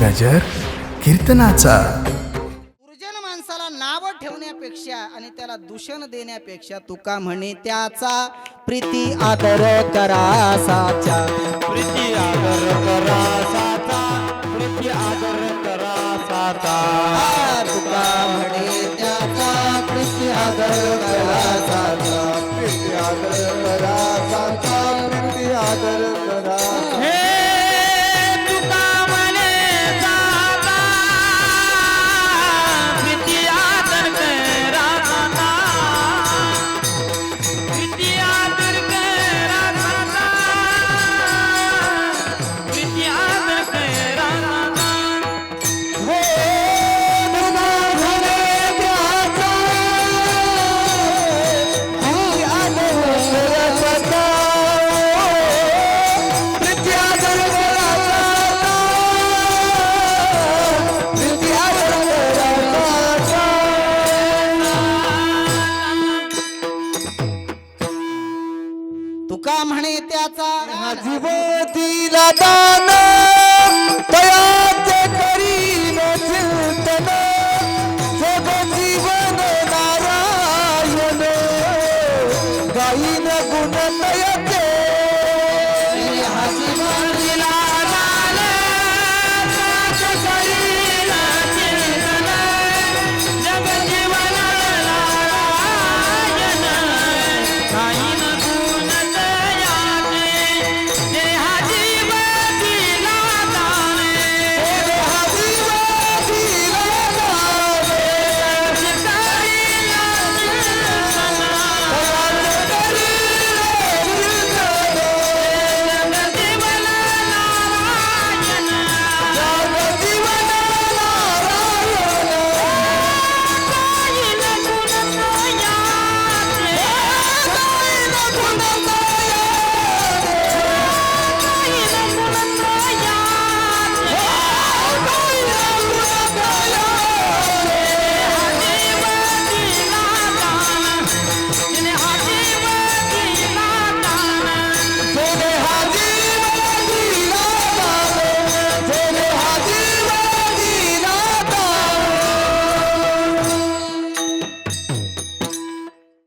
गजर कीर्तनाचा. गुरुजन माणसाला नाव ठेवण्यापेक्षा आणि त्याला दूषण देण्यापेक्षा तुका म्हणे त्याचा प्रीती आदर करा साचा प्रीती आदर करा साचा प्रीती आदर करा साचा आ, तुका म्हणे त्याचा प्रीती आदर करा साचा प्रीती आदर करा साचा प्रीती आदर तुका म्हणे त्याचा दिला दान तयाचे करीन चिंतन जग जीवन नारायण गाईन गुण तयाचे